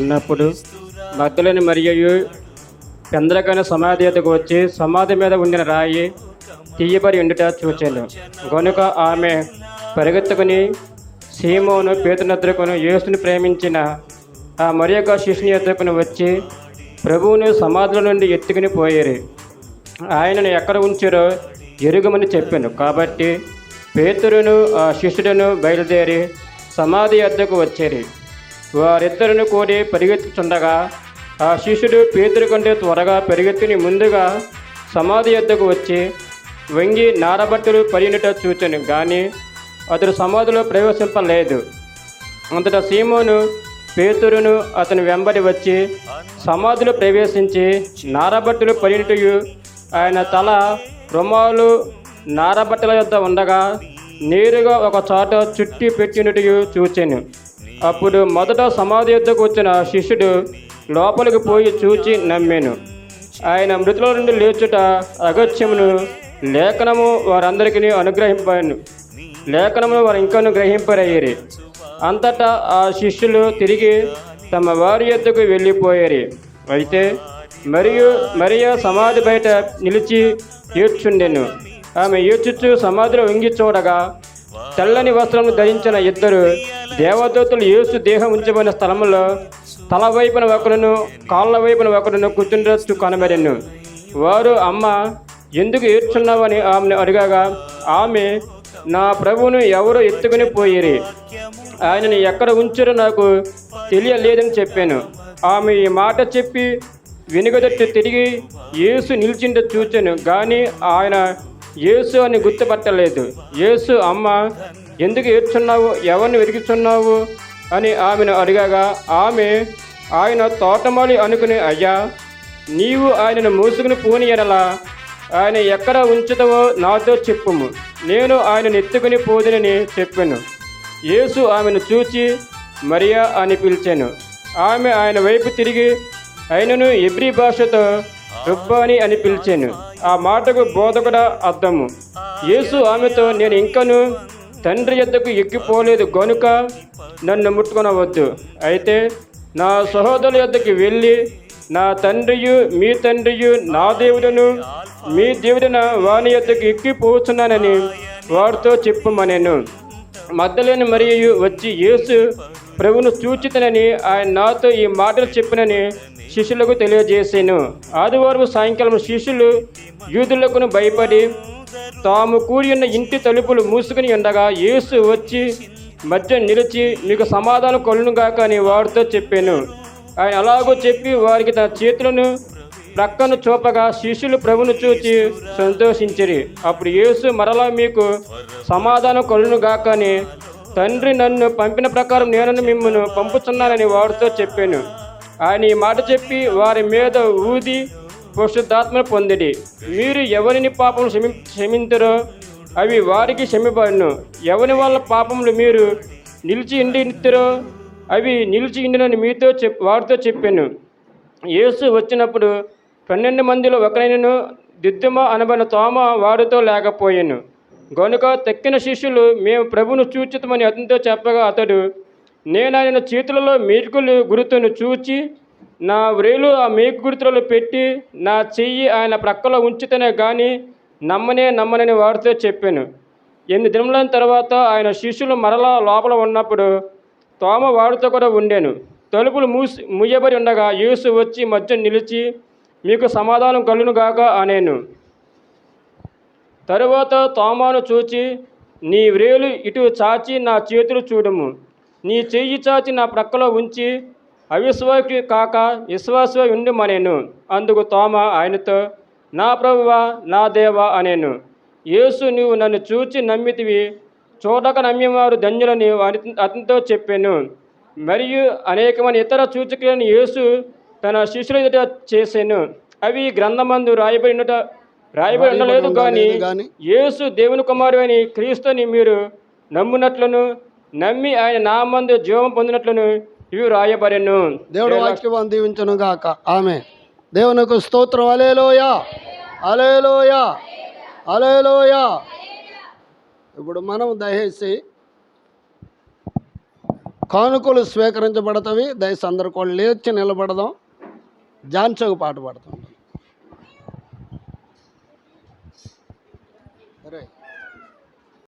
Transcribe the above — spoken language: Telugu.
ఉన్నప్పుడు భక్తులని మరియు చంద్రకణ సమాధి ఎద్దకు వచ్చి సమాధి మీద ఉండిన రాయి తీయబడి ఉండుట చూచాను. గనుక ఆమె పరిగెత్తుకుని సీమోను పేతునద్రకును యేసుని ప్రేమించిన ఆ మరి యొక్క శిష్యుని ఎద్దుకుని వచ్చి ప్రభువును సమాధుల నుండి ఎత్తుకుని పోయేరి. ఆయనను ఎక్కడ ఉంచారో ఎరుగమని చెప్పాను. కాబట్టి పేతురును ఆ శిష్యుడును బయలుదేరి సమాధి వద్దకు వచ్చేరి. వారిద్దరిని కూడి పరిగెత్తుచుండగా ఆ శిష్యుడు పేతురు కంటే త్వరగా పరిగెత్తిని ముందుగా సమాధి ఎద్దకు వచ్చి వంగి నారబట్టలు పడినట చూచను కానీ అతడు సమాధిలో ప్రవేశింపలేదు. అంతట సీమోను పేతురును అతని వెంబడి వచ్చి సమాధిలో ప్రవేశించి నారబట్టలు పరిణిటయు ఆయన తల రుమాలు నారబట్టల యొద్ద ఉండగా నేరుగా ఒక చోట చుట్టి పెట్టినట్టు చూచాను. అప్పుడు మొదట సమాధి యొద్దకు వచ్చిన శిష్యుడు లోపలికి పోయి చూచి నమ్మాను. ఆయన మృతుల నుండి లేచుట అగత్యమును లేఖనము వారందరికీ అనుగ్రహింపాను లేఖనమును వారు ఇంకను గ్రహింపరయ్యేరి అంతటా ఆ శిష్యులు తిరిగి తమ వారి యొద్దకు వెళ్ళిపోయారు. అయితే మరియు మరియా సమాధి బయట నిలిచి ఏడ్చుండెను. ఆమె ఏడ్చుచు సమాధిలో వంగి చూడగా తెల్లని వస్త్రములు ధరించిన ఇద్దరు దేవదూతలు యేసు దేహం ఉంచబడిన స్థలంలో తల వైపున ఒకరును కాళ్ళ వైపున ఒకరును కూర్చుండొచ్చు కనబడెను. వారు అమ్మ ఎందుకు ఏడ్చున్నావని ఆమెను అడిగాగా ఆమె నా ప్రభువును ఎవరు ఎత్తుకుని పోయిరి. ఆయనను ఎక్కడ ఉంచారో నాకు తెలియలేదని చెప్పాను. ఆమె ఈ మాట చెప్పి వెనుగదట్టు తిరిగి యేసు నిలిచిండ చూచాను. కానీ ఆయన యేసు అని గుర్తుపట్టలేదు. యేసు అమ్మ ఎందుకు ఏడ్చున్నావు? ఎవరిని వెతుకుతున్నావు అని ఆమెను అడిగాగా ఆమె ఆయన తోటమాలి అనుకుని అయ్యా నీవు ఆయనను మూసుకుని పోని ఎడలా ఆయన ఎక్కడ ఉంచుతావో నాతో చెప్పుము. నేను ఆయనను ఎత్తుకుని పోదునని చెప్పాను. యేసు ఆమెను చూచి మరియా అని పిలిచాను. ఆమె ఆయన వైపు తిరిగి ఆయనను ఎబ్రి భాషతో రుబ్బాని అని పిలిచాను. ఆ మాటకు బోధకుడ అర్థము. యేసు ఆమెతో నేను ఇంకను తండ్రి ఎద్దకు ఎక్కిపోలేదు గనుక నన్ను ముట్టుకునవద్దు. అయితే నా సహోదరుల యొద్దకు వెళ్ళి నా తండ్రియు మీ తండ్రియు నా దేవుడును మీ దేవుడిన వాని యొద్దకు ఎక్కిపోతున్నానని వారితో చెప్పుమనేను. మద్దలేని మరియు వచ్చి యేసు ప్రభును చూచితనని ఆయన నాతో ఈ మాటలు చెప్పినని శిష్యులకు తెలియజేసాను. ఆదివారం సాయంకాలం శిష్యులు యూదులకును భయపడి తాము కూడి ఉన్న ఇంటి తలుపులు మూసుకుని ఉండగా యేసు వచ్చి మధ్య నిలిచి మీకు సమాధానం కొలునుగాక అని వారితో చెప్పాను. ఆయన అలాగో చెప్పి వారికి తన చేతులను ప్రక్కను చూపగా శిష్యులు ప్రభును చూచి సంతోషించిరి. అప్పుడు యేసు మరలా మీకు సమాధానం కొలునుగాక అని తండ్రి నన్ను పంపిన ప్రకారం నేను మిమ్మల్ని పంపుతున్నానని వారితో చెప్పాను. ఆయన ఈ మాట చెప్పి వారి మీద ఊది పరిశుద్ధాత్మను పొందిడి. మీరు ఎవరిని పాపం క్షమి క్షమించరో అవి వారికి క్షమిపడును ఎవరి వాళ్ళ పాపములు మీరు నిలిచి ఇండిరో అవి నిలిచి ఇండినని మీతో చెప్ వారితో చెప్పాను. యేసు వచ్చినప్పుడు పన్నెండు మందిలో ఒకరైనను దిద్దుమ అనబడిన తోమ వారితో లేకపోయాను. గనుక తక్కిన శిష్యులు మేము ప్రభును చూచితమని అతనితో చెప్పగా అతడు నేను ఆయన చేతులలో మేకులు గుర్తును చూచి నా వ్రేలు ఆ మేకు గుర్తులలో పెట్టి నా చెయ్యి ఆయన ప్రక్కలో ఉంచితేనే కానీ నమ్మనే నమ్మనని వారితో చెప్పాను. ఎనిమిది దినముల తర్వాత ఆయన శిష్యులు మరలా లోపల ఉన్నప్పుడు తోమ వాడితో కూడా ఉండేను. తలుపులు మూసి ముయ్యబడి ఉండగా యేసు వచ్చి మధ్య నిలిచి మీకు సమాధానం కలునుగాక అనేను. తరువాత తోమాను చూచి నీ వ్రేలు ఇటు చాచి నా చేతులు చూడము. నీ చెయ్యి చాచి నా ప్రక్కలో ఉంచి అవిశ్వాసి కాక విశ్వాస ఉండమనేను. అందుకు తోమ ఆయనతో నా ప్రభువా నా దేవా అనేను. యేసు నీవు నన్ను చూచి నమ్మితివి. చూడక నమ్మేవారు ధన్యులని అతనితో చెప్పాను. మరియు అనేకమైన ఇతర సూచికలను యేసు తన శిష్యుల చేశాను అవి గ్రంథమందు రాయబడినట రాయబడి ఉండలేదు కానీ యేసు దేవుని కుమారు అని క్రీస్తుని మీరు నమ్మునట్లును నమ్మి ఆయన నామందు జీవం పొందినట్లును ఇవి రాయబడెను. దేవుడు వాక్యం దీవించను గాక. ఆమె దేవునికి స్తోత్రం. అలేలోయ అలేలోయ అలేలోయ ఇప్పుడు మనం దయచేసి కానుకలు స్వీకరించబడతవి. దయచేసి అందరు కూడా లేచి నిలబడదాం. జాన్చోకు పాట పాడతాం.